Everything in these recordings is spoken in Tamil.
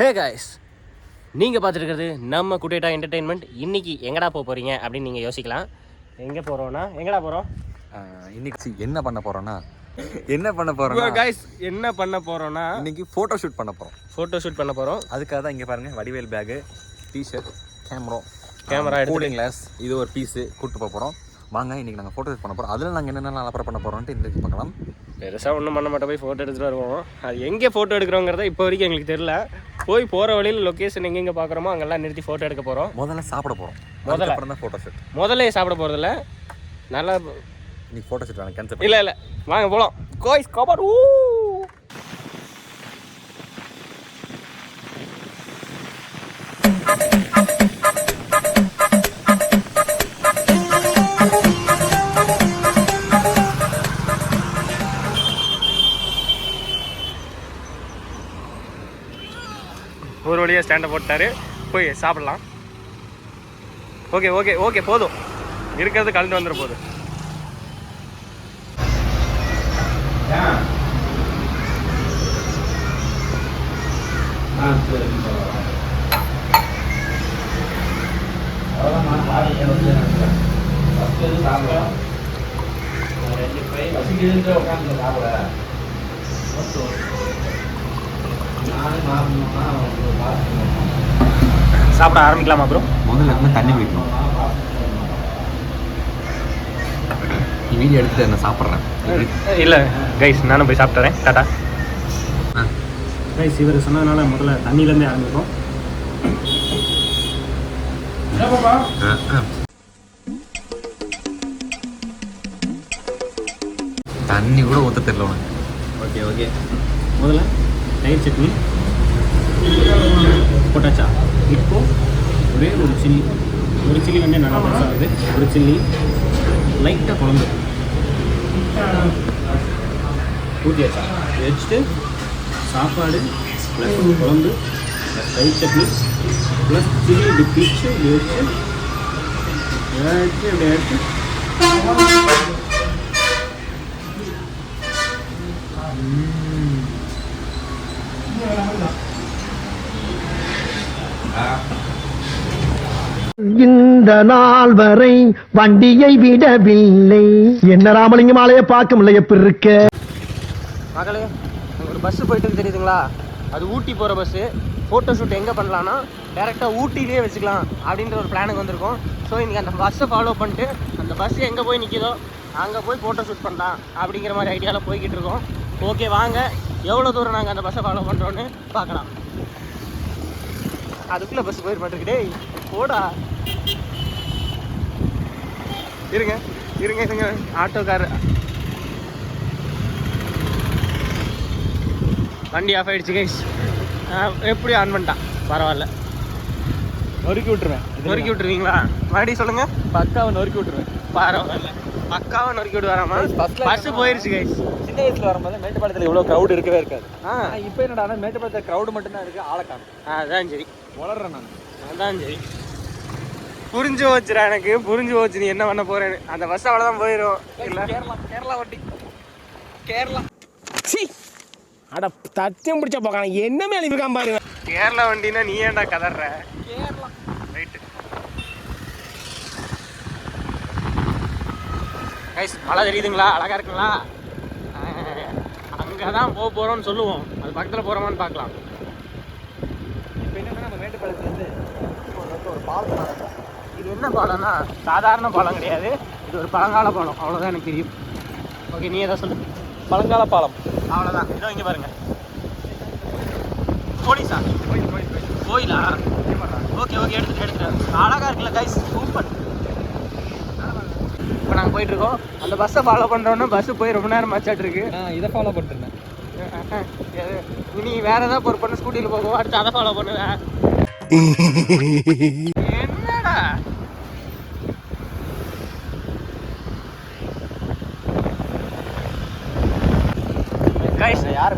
ஹே காய்ஸ் நீங்கள் பார்த்துருக்கிறது நம்ம குட்டேட்டா என்டர்டெயின்மெண்ட் இன்னைக்கு எங்கடா போக போகிறீங்க அப்படின்னு நீங்கள் யோசிக்கலாம். எங்கே போகிறோன்னா எங்கடா போகிறோம் இன்னைக்கு என்ன பண்ண போறோம்னா என்ன பண்ண போறோம்னா காய்ஸ் என்ன பண்ண போகிறோன்னா இன்னைக்கு போட்டோ ஷூட் பண்ண போறோம். ஃபோட்டோ ஷூட் பண்ண போகிறோம் அதுக்காக தான் இங்க பாருங்க வடிவேல் பேகு டிஷர்ட் கேமரா எடுத்துட்டு- கூலிங் கிளாஸ் இது ஒரு பீஸு கூட்டு போக போறோம். வாங்க இன்னைக்கு நாங்கள் ஃபோட்டோ ஷூட் பண்ண போறோம். அதில் நாங்கள் என்னென்ன அலப்பறை பண்ண போறோம்ட்டு இன்னைக்கு பார்க்கலாம். பெருசாக ஒன்றும் பண்ண மாட்டோம். போய் ஃபோட்டோ எடுத்துகிட்டு வருவோம். அது எங்கே ஃபோட்டோ எடுக்கிறோங்கிறத இப்போ வரைக்கும் எங்களுக்கு தெரில போய் போகிற வழியில் லொக்கேஷன் எங்கெங்கே பார்க்குறோமோ அங்கெல்லாம் நிறுத்தி ஃபோட்டோ எடுக்க போகிறோம் முதல்ல சாப்பிட போறோம். முதல்ல? அப்புறம் தான் ஃபோட்டோ ஷூட் முதல்ல சாப்பிட போகிறதில்ல நல்லா இன்னைக்கு ஃபோட்டோ ஷூட் வேணும் கேன்சல் இல்லை இல்லை. வாங்க போகலாம் கோய்ஸ் கபாட் ஊ ஒரு வழியாக ஸ்டாண்டை போட்டாரு. போய் சாப்பிடலாம். ஓகே ஓகே ஓகே போதும். இருக்கிறது கலந்து வந்துட போகுது சாப்பிட. ஆரம்பிக்கலாமா ப்ரோ முதல்ல இருந்து தண்ணி குடிக்கணும். நீ வீடியோ எடுத்து நான் சாப்பிட்றேன்? இல்லை கைஸ் நானும் போய் சாப்பிட்டுறேன். டாட்டா கைஸ் இவர் சொன்னதுனால முதல்ல தண்ணியிலேருந்தே ஆரம்பிக்கும் தண்ணி கூட ஊற்ற தெரியல உனக்கு. ஓகே ஓகே முதல்ல தயிர் சட்னி போட்டாச்சா இப்போ ஒரே ஒரு சில்லி ஒரு சில்லி வந்து நல்லா பெருசாகுது ஒரு சில்லி லைட்டாக குழம்பு. ஊற்றியாச்சா வச்சுட்டு சாப்பாடு ப்ளஸ் குழம்பு ப்ளஸ் தயிர் சட்னி ப்ளஸ் சில்லி இப்படி பிச்சு இப்படி வச்சு எடுத்து அப்படி எடுத்து இந்த நாள் வரை வண்டியை விடவில்லை. என்ன ராமலிங்கம் ஆலைய பார்க்க முடியல எப்படி இருக்க மகளே ஒரு பஸ்ஸு போயிட்டு தெரியுதுங்களா? அது ஊட்டி போகிற பஸ்ஸு ஃபோட்டோ ஷூட் எங்கே பண்ணலான்னா டேரெக்டாக ஊட்டிலேயே வச்சுக்கலாம் அப்படின்ற ஒரு பிளானுக்கு வந்திருக்கோம். ஸோ இன்றைக்கி அந்த பஸ்ஸை ஃபாலோ பண்ணிட்டு அந்த பஸ் எங்கே போய் நிற்கிதோ அங்கே போய் ஃபோட்டோ ஷூட் பண்ணலாம் அப்படிங்கிற மாதிரி ஐடியாவில் போய்கிட்டு இருக்கோம். ஓகே வாங்க. எவ்வளோ தூரம் நாங்கள் அந்த பஸ்ஸை ஃபாலோ பண்ணுறோன்னு பார்க்கலாம். அதுக்குள்ளே பஸ் போயிட மாட்டேங்குது டேய் போடா. இருங்க இருங்க இருங்க. ஆட்டோக்கார். வண்டி ஆஃப் ஆயிடுச்சு கைஸ் எப்படி ஆன் பண்ணிட்டான்? பரவாயில்ல. நொறுக்கி விட்டுருவேன். நொறுக்கி விட்டுருவீங்களா? மறுபடியும் சொல்லுங்க. பக்காவை நொறுக்கி விட்டுருவேன். பரவாயில்ல. பக்காவை நொறுக்கி விடுவாராமா? பஸ் போயிருச்சு கைஸ் சின்ன வயசுல வரும்போது மேட்டுப்பாளத்தில் இவ்வளோ க்ரௌட் இருக்கவே இருக்காது. ஆ. இப்போ என்னடா மேட்டுப்பாளத்தில் க்ரௌடு மட்டும்தான் இருக்கு ஆளை காணும். அதான் சரி. வளர்றேன் நான். அதான் சரி. புரிஞ்சு போச்சுடா எனக்கு புரிஞ்சு போச்சு. நீ என்ன பண்ண போறேன்னு. அந்த பஸ் அவ்வளோதான் போயிடும் இல்லை? கேரளா கேரளா வண்டி. கேரளா. அட தத்தியம் பிடிச்ச போக்கான. என்ன மேல இருக்கான் பாருங்க கேரளா வண்டினா நீ ஏன்டா கதற கைஸ் மழை தெரியுதுங்களா? அழகா இருக்குங்களா? அங்கே தான் போக போகிறோம்னு சொல்லுவோம். அது பக்கத்தில் போகிறோமான்னு பார்க்கலாம். இப்போ என்னன்னா நம்ம மேட்டுப்பாளத்துலேருந்து ஒரு பாலம் இது என்ன பாலம்னா சாதாரண பாலம் கிடையாது. இது ஒரு பழங்கால பாலம். அவ்வளோதான் எனக்கு தெரியும். ஓகே நீ ஏதாவது சொல்லு. பழங்கால பாலம். அவ்வளோதான் இதோ இங்கே பாருங்க. போலீஸா? கோயிலா ஓகே ஓகே எடுத்துட்டு எடுத்துட்டு அழகா இருக்குல்ல கைஸ் சூப்பர் இப்போ நாங்கள் போயிட்டு இருக்கோம் அந்த பஸ்ஸை ஃபாலோ பண்ணுறோன்னா பஸ்ஸு போய் ரொம்ப நேரம் நான் இதை ஃபாலோ பண்ணிருந்தேன் நீ வேற ஏதாவது பண்ண ஸ்கூட்டியில் போகும் அடுத்து அதை ஃபாலோ பண்ணுவேன். என்னடா?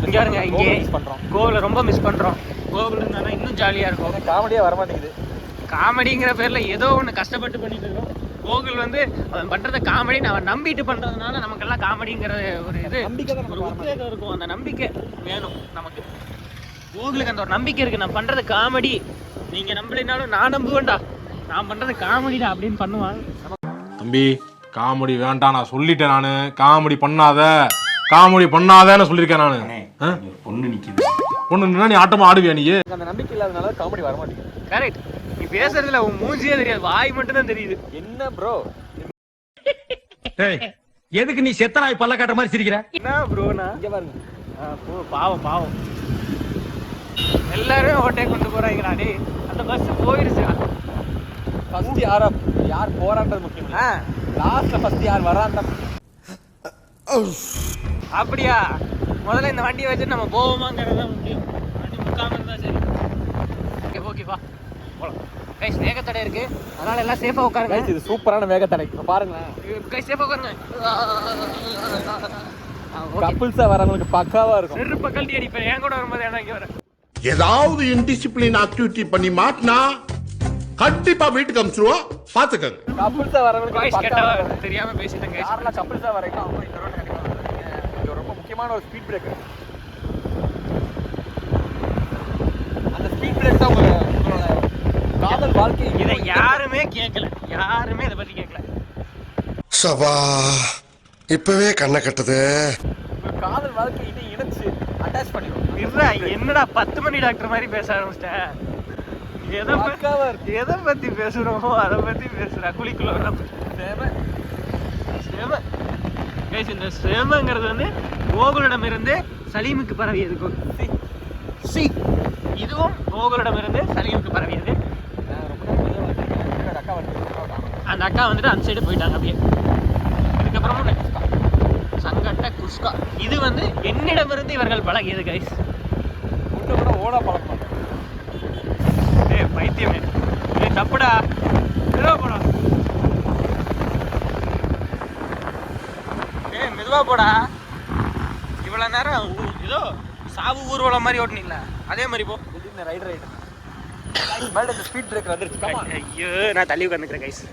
இங்க பாருங்க இங்கே பண்ணுறோம் கோவிலை ரொம்ப மிஸ் பண்ணுறோம் கோவில் இருந்தால் இன்னும் ஜாலியாக இருக்கும். காமெடியாக வர மாட்டேங்குது காமெடிங்கிற பேர்ல ஏதோ ஒன்று கஷ்டப்பட்டு பண்ணிட்டு இருக்கோம். கோகுல் வந்து அவன் பண்றத காமெடி அவன் நம்பிட்டு பண்றதுனால நமக்கெல்லாம் காமெடிங்கிற ஒரு இது நம்பிக்கை தான் ஒரு உத்வேகம் இருக்கும். அந்த நம்பிக்கை வேணும் நமக்கு. உங்களுக்கு அந்த ஒரு நம்பிக்கை இருக்கு. நான் பண்றது காமெடி நீங்க நம்பலைனாலும் நான் நம்புவேன்டா. நான் பண்றது காமெடிடா அப்படின்னு பண்ணுவான். தம்பி காமெடி வேண்டாம். நான் சொல்லிட்டேன் நானு. காமெடி பண்ணாத. காமெடி பண்ணாதேன்னு சொல்லியிருக்கேன் நானு. பொண்ணு நிக்குது. பொண்ணு நின்னா நீ ஆட்டமா ஆடுவியா நீ? அந்த நம்பிக்கை இல்லாதனால காமெடி வர மாட்டேங்குது கரெக்ட் நீ பேசுறதுல உன் மூஞ்சியே தெரியாது வாய் மட்டும் தான் தெரியுது. என்ன ப்ரோ எதுக்கு நீ செத்த நாய் பல்ல காட்டுற மாதிரி சிரிக்கிற? என்ன ப்ரோனா இங்க பாருங்க. பாவம் பாவம். எல்லாரும் ஓட்டே கொண்டு போறாங்கடா டேய். அந்த பஸ் போயிருச்சு ஃபர்ஸ்ட் யாரா யார் போறான்றது முக்கியம். லாஸ்ட்ல ஃபர்ஸ்ட் யார் வரான்ற அப்படியா? முதல்ல இந்த வண்டியை வச்சு நம்ம போவோமாங்கிறது தான் முக்கியம். வண்டி முக்காம இருந்தா சரி. ஓகே ஓகேப்பா போலாம். கைஸ் வேகத்தடை இருக்கு. அதனால எல்லாம் சேஃபா உட்காருங்க. இது சூப்பரான வேகத்தடை இப்ப பாருங்களேன். கைஸ் சேஃபா உட்காருங்க. கப்புள்ஸா வரவங்களுக்கு பக்காவா இருக்கும். செருப்ப கழட்டி அடிப்பேன். என் கூட வரும்போது ஏன்னா இங்க வர. ஏதாவது இன்டிசிப்ளின் ஆக்டிவிட்டி பண்ணி மாட்டினா கண்டிப்பா வீட்டுக்கு அமிச்சிருவோம் பாத்துக்கங்க. கப்புள்ஸா வரவங்களுக்கு கேட்டா தெரியாம பேசிட்டேன் கைஸ் யாரெல்லாம் கப்புள்ஸா வரீங்களோ அவங்க இந்த. இது ரொம்ப முக்கியமான ஒரு ஸ்பீட் பிரேக்கர் அந்த ஸ்பீட் பிரேக் தான் காதல் வாழ்க்கை இதை யாருமே கேட்கல. யாருமே இதை பத்தி கேட்கல. சபா இப்பவே கண்ணை கட்டுது. காதல் வாழ்க்கை இதை இணைச்சு அட்டாச் பண்ணிடும் இருடா என்னடா பத்து மணி டாக்டர் மாதிரி பேச ஆரம்பிச்சிட்டேன் எதை பத்தி எதை பத்தி பேசுறோமோ அதை பத்தி பேசுறா குழிக்குள்ள தேவை சேம. கைஸ் இந்த சேமங்கிறது வந்து கோகுலிடமிருந்து சலீமுக்கு பரவியது. சி. இதுவும் கோகுலிடமிருந்து சலீமுக்கு பரவியது நான் ரொம்ப நேரம் வெளியே வந்துருக்கேன். என்னோட அக்கா வந்து அந்த அக்கா வந்துட்டு அந்த சைடு போயிட்டாங்க அப்படியே. next call. சங்கட்ட குஸ்கா இது வந்து என்னிடமிருந்து இவர்கள் பழகியது கைஸ் முட்டை கூட ஓடா பழக்க மாட்டேன் ஏய் பைத்தியமே. ஏய் தப்புடா. மெதுவா போடா. ஏய் மெதுவா போடா. இவ்வளவு நேரம் ஏதோ சாவு ஊர்வலம் மாதிரி ஓட்டுனீங்களா. அதே மாதிரி போ. ரைடு ரைடு மேடம் இந்த ஸ்பீட் பிரேக்கர் வந்துருச்சு. ஐயோ நான் தள்ளி உட்காந்துக்கிறேன் கைஸ்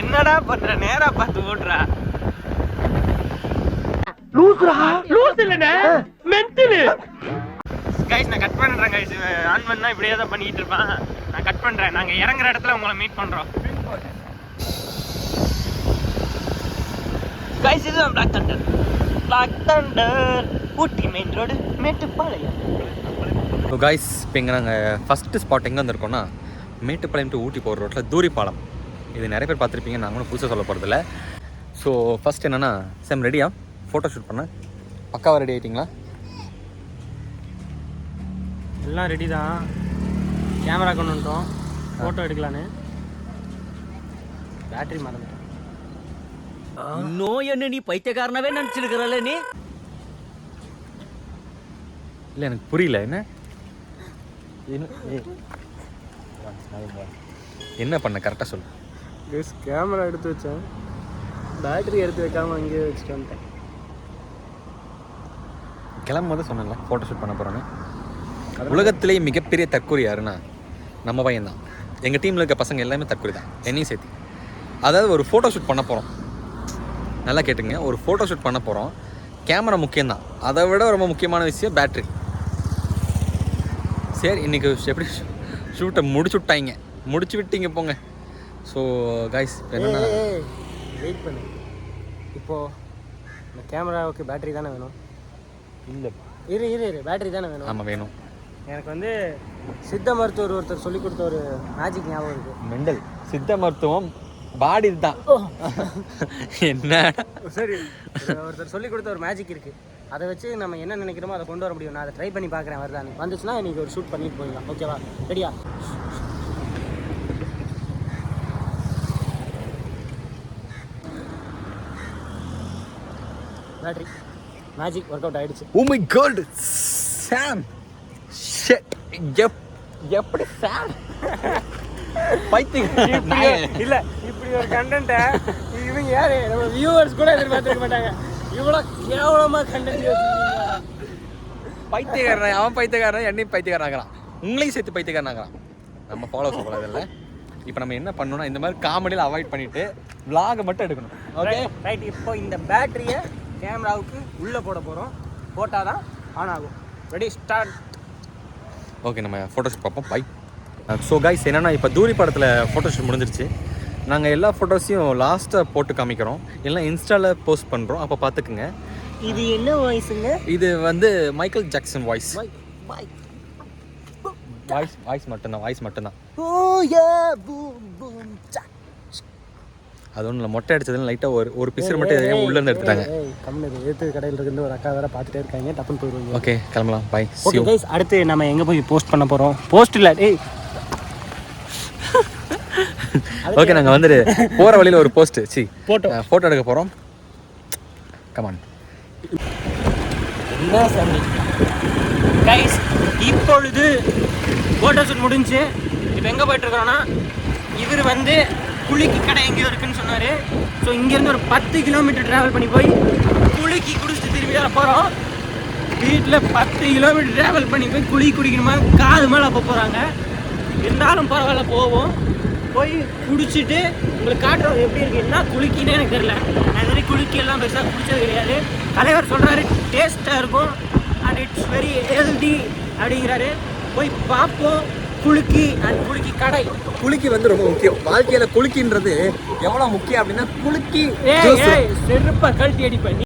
என்னடா பண்ற? நேரா பார்த்து ஓட்டுறா கைஸ் நான் கட் பண்றேன் கைஸ் ஆன் பண்ணா இப்படியே தான் பண்ணிட்டு இருப்பான். நான் கட் பண்றேன். நாங்க இறங்குற இடத்துல உங்களை மீட் பண்றோம். கைஸ் இதுதான் Black Thunder Black Thunder Ooty main road Mettupalayam. So guys இப்போ இங்கே நாங்கள் ஃபஸ்ட்டு ஸ்பாட் எங்கே வந்திருக்கோம்னா மேட்டுப்பாளையம் டு ஊட்டி போகிற ரோட்டில் தூரி பாலம் இது நிறைய பேர் பார்த்துருப்பீங்க நாங்கள் ஒன்றும் புதுசாக சொல்ல போகிறதில்ல ஸோ ஃபஸ்ட் என்னென்னா சேம் ரெடியா ஃபோட்டோ ஷூட் பண்ண. பக்காவாக ரெடி ஆகிட்டிங்களா எல்லாம் ரெடி தான். கேமரா கொண்டு வந்துட்டோம். ஃபோட்டோ எடுக்கலான்னு. பேட்டரி மறந்துட்டேன் என்ன நீ பைத்தியக்காரனவே நினைச்சிருக்கிறல்ல நீ? இல்லை எனக்கு புரியல. என்ன? என்ன பண்ண? கரெக்டாக சொல்லு. கைஸ் கேமரா எடுத்து வச்சேன். பேட்டரி எடுத்து வைக்காம அங்கேயே வச்சுட்டு வந்துட்டேன். கிளம்பும்போது சொன்னேன்ல ஃபோட்டோ ஷூட் பண்ண போகிறோன்னு உலகத்திலேயே மிகப்பெரிய தற்கொலை யாருன்னா நம்ம பையன் தான் எங்கள் டீமில் இருக்க பசங்க எல்லாமே தற்கொலை தான் என்னையும் சேர்த்து. அதாவது ஒரு ஃபோட்டோ ஷூட் பண்ண போகிறோம் நல்லா கேட்டுங்க. ஒரு ஃபோட்டோ ஷூட் பண்ண போகிறோம் கேமரா முக்கியம்தான். அதை விட ரொம்ப முக்கியமான விஷயம் பேட்ரி சரி இன்றைக்கி எப்படி ஷூட்டை முடிச்சு விட்டாங்க முடிச்சு விட்டீங்க போங்க ஸோ காய்ஸ் என்னென்னா வெயிட் பண்ணு. இப்போ இந்த கேமராவுக்கு பேட்டரி தானே வேணும்? இல்லை. இரு இரு இரு. பேட்டரி தானே வேணும்? ஆமாம் வேணும். எனக்கு வந்து சித்த மருத்துவர் ஒருத்தர் சொல்லி கொடுத்த ஒரு மேஜிக் ஞாபகம் இருக்கு. மெண்டல். சித்த மருத்துவம் பாடி தான் என்ன? சரி ஒருத்தர் சொல்லி கொடுத்த ஒரு மேஜிக் இருக்கு. அதை வச்சு நம்ம என்ன நினைக்கிறோமோ அதை கொண்டு வர முடியும். நான் அதை ட்ரை பண்ணி பார்க்குறேன் வருதான்னு. வந்துச்சுன்னா இன்னைக்கு ஒரு ஷூட் பண்ணிட்டு போயிடலாம். ஓகேவா ரெடியா பேட்டரி மேஜிக் ஒர்க் அவுட் ஆயிடுச்சு. Oh my God Sam shit எப் எப்படி சாம் பைத்தியம். இல்ல இப்படி ஒரு கண்டென்ட்டை இவங்க யாரு? நம்ம வியூவர்ஸ் கூட எதிர்பார்த்திருக்க மாட்டாங்க. இவ்வளோ கேவலமா கண்டென்ட் பைத்தியக்காரன் அவன் பைத்தியக்காரன் என்னையும் பைத்தியக்காரன் ஆகிறான் உங்களையும் சேர்த்து பைத்தியக்காரன் ஆகிறான் நம்ம ஃபாலோ சொல்லக்கூடாது இல்லை. இப்போ நம்ம என்ன பண்ணணும்னா இந்த மாதிரி காமெடியில் அவாய்ட் பண்ணிட்டு vlog மட்டும் எடுக்கணும். ஓகே ரைட் இப்போ இந்த பேட்டரியை கேமராவுக்கு உள்ளே போட போகிறோம் போட்டால் தான் ஆன் ஆகும். ரெடி ஸ்டார்ட் ஓகே நம்ம ஃபோட்டோஷூட் பார்ப்போம். பை ஸோ கைஸ் என்னன்னா இப்போ தூரி படத்தில் ஃபோட்டோஷூட் முடிஞ்சிருச்சு. நாங்கள் எல்லா ஃபோட்டோஸையும் லாஸ்ட்டாக போட்டு காமிக்கிறோம். எல்லாம் இன்ஸ்டாவில் போஸ்ட் பண்ணுறோம் அப்போ பார்த்துக்குங்க இது என்ன வாய்ஸுங்க இது வந்து Michael Jackson voice voice voice மட்டும்தான் வாய்ஸ் மட்டும்தான். அது ஒன்றும் இல்லை மொட்டை அடிச்சதுல லைட்டாக ஒரு ஒரு பிசர் மட்டும் எதையும் உள்ளேருந்து எடுத்துட்டாங்க. கம்மி ஏற்று கடையில் இருந்து ஒரு அக்கா வேற பார்த்துட்டே இருக்காங்க டப்புன்னு போயிடுவாங்க. ஓகே கிளம்பலாம். பை ஓகே அடுத்து நம்ம எங்கே போய் போஸ்ட் பண்ண போகிறோம் போஸ்ட் இல்லை டேய் ஓகே நாங்கள் வந்துட்டு போகிற வழியில் ஒரு போஸ்ட் சி Photo. ஃபோட்டோ எடுக்க போகிறோம் கமான் என்ன சாமி கைஸ் இப்பொழுது ஃபோட்டோ ஷூட் முடிஞ்சு இப்போ எங்கே போயிட்டு இருக்கிறோன்னா இவர் வந்து குளிக்கி கடை எங்கேயோ இருக்குன்னு சொன்னார். ஸோ இங்கேருந்து ஒரு பத்து கிலோமீட்டர் ட்ராவல் பண்ணி போய் குளிக்கி குடிச்சிட்டு திரும்பி வர போகிறோம் வீட்டில் பத்து கிலோமீட்டர் ட்ராவல் பண்ணி போய் குளி குடிக்கணுமா காது மேலே போக போகிறாங்க இருந்தாலும் பரவாயில்ல போவோம். போய் குடிச்சிட்டு உங்களுக்கு காட்டுறது எப்படி இருக்கு என்ன குளிக்கினே எனக்கு தெரியல. நான் இது வரைக்கும் குளிக்கி எல்லாம் பெருசாக குடிச்சது கிடையாது. தலைவர் சொல்கிறாரு டேஸ்ட்டாக இருக்கும். அண்ட் இட்ஸ் வெரி ஹெல்தி அப்படிங்கிறாரு. போய் பார்ப்போம். குலுக்கி அண்ட் குலுக்கி கடை. குலுக்கி வந்து ரொம்ப முக்கியம். வாழ்க்கையில் குலுக்கின்றது எவ்வளோ முக்கியம் அப்படின்னா குலுக்கி செருப்பை கழட்டி அடிப்பேன்.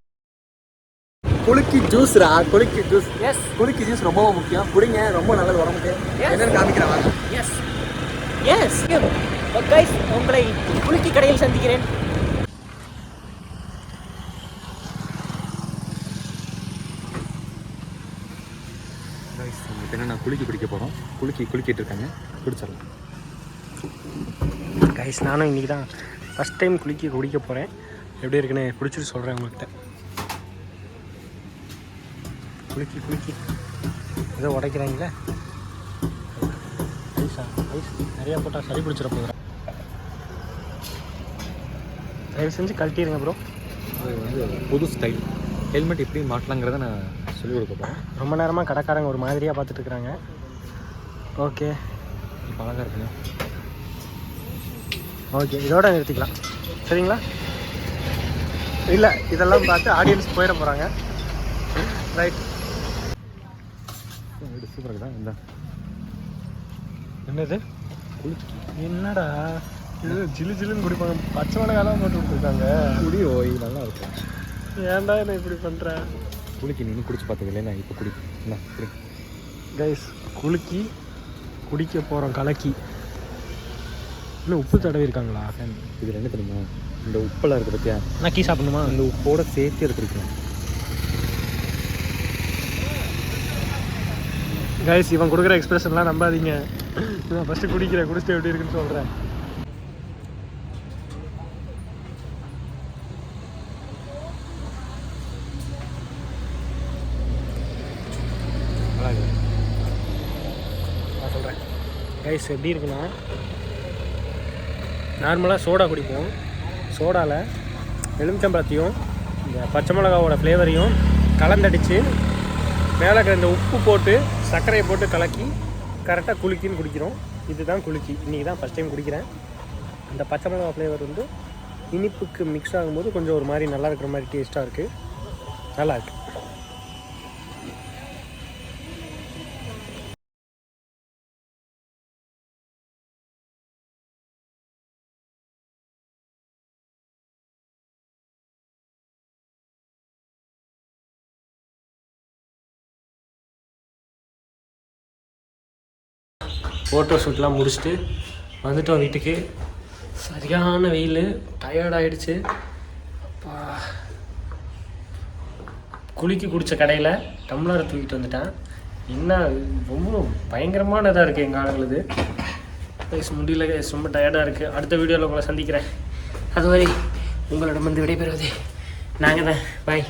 குலுக்கி ஜூஸ்ரா குலுக்கி ஜூஸ் எஸ் குலுக்கி ஜூஸ் ரொம்ப முக்கியம். குடிங்க ரொம்ப நல்லது உடம்புக்கு. என்னன்னு காமிக்கிறேன் எஸ் கைஸ் உங்களை குலுக்கி கடையில் சந்திக்கிறேன். இப்போ என்ன குலுக்கி குடிக்க போகிறோம் குலுக்கி குலுக்கிட்டு இருக்காங்க. குடிச்சிடலாம். கைஸ் நானும் இன்றைக்கி தான் ஃபஸ்ட் டைம் குளிக்க குடிக்க போகிறேன் எப்படி இருக்குன்னு குடிச்சிட்டு சொல்கிறேன் உங்கள்கிட்ட. குளிக்கி குளிக்கி ஏதோ உடைக்கிறாங்களே. ஐஸா? ஐஸ். நிறையா போட்டால் சளி பிடிச்சிட போகிறேன் தயவு செஞ்சு கழட்டிடுங்க ப்ரோ அது வந்து புது ஸ்டைல் ஹெல்மெட் எப்படி மாட்டலாங்கிறத நான் சொல்லிக் கொடுக்க போகிறேன் ரொம்ப நேரமாக கடைக்காரங்க ஒரு மாதிரியாக பார்த்துட்டு இருக்கிறாங்க ஓகே. இப்போ அழகாக இருக்குங்க ஓகே. இதோட நிறுத்திக்கலாம். சரிங்களா? இல்லை இதெல்லாம் பார்த்து ஆடியன்ஸ் போயிட போகிறாங்க ரைட் சூப்பராக இருக்குதா? இந்த. என்னது? என்னடா? இது ஜிலு ஜிலுன்னு குடிப்பாங்க. பச்சை மிளகாலாம் போட்டு விட்டுருக்காங்க குடி ஓய் நல்லா இருக்கும் ஏன்டா என்ன இப்படி பண்ணுற குளிக்கி நீ குடிச்சு பார்த்ததில்ல நான் இப்போ குடி. என்ன கைஸ் குலுக்கி குடிக்க போகிறோம் கலக்கி. இன்னும் உப்பு தடவி இருக்காங்களா? இது என்ன தெரியுமா? இந்த உப்பெல்லாம் இருக்குது பார்த்தியா நக்கி சாப்பிடணுமா? அந்த உப்போட சேர்த்து எடுத்துருக்கேன் கைஸ் இவன் கொடுக்குற எக்ஸ்பிரஷன்லாம் நம்பாதீங்க. நான் ஃபஸ்ட்டு குடிக்கிறேன் குடிச்சிட்டு எப்படி இருக்குன்னு சொல்கிறேன் நான் சொல்கிறேன் கைஸ் எப்படி இருக்குன்னா நார்மலாக சோடா குடிப்போம். சோடாவில் எலுமிச்சம்பழத்தையும் இந்த பச்சை மிளகாவோட ஃப்ளேவரையும் கலந்தடித்து மேலே இந்த உப்பு போட்டு சர்க்கரையை போட்டு கலக்கி கரெக்டாக குலுக்கின்னு குடிக்கிறோம். இதுதான் குலுக்கி இன்றைக்கி தான் ஃபஸ்ட் டைம் குடிக்கிறேன். அந்த பச்சை மிளகா ஃப்ளேவர் வந்து இனிப்புக்கு மிக்ஸ் ஆகும்போது கொஞ்சம் ஒரு மாதிரி நல்லா இருக்கிற மாதிரி டேஸ்ட்டாக இருக்குது நல்லா இருக்குது ஃபோட்டோ ஷூட்லாம் முடிச்சுட்டு வந்துட்டோம் வீட்டுக்கு. சரியான வெயில் டயர்ட் ஆயிடுச்சு. அப்பா. குலுக்கி குடித்த கடையில் டம்ளரை தூக்கிட்டு வந்துட்டேன். என்ன ரொம்ப பயங்கரமான இதாக இருக்குது எங்கள் ஆளுங்களுது. கைஸ் முடியல கைஸ் ரொம்ப டயர்டாக இருக்குது அடுத்த வீடியோவில் உங்களை சந்திக்கிறேன். அதுவரை உங்களிடம் வந்து விடைபெறுவது நாங்கள் தான் பாய்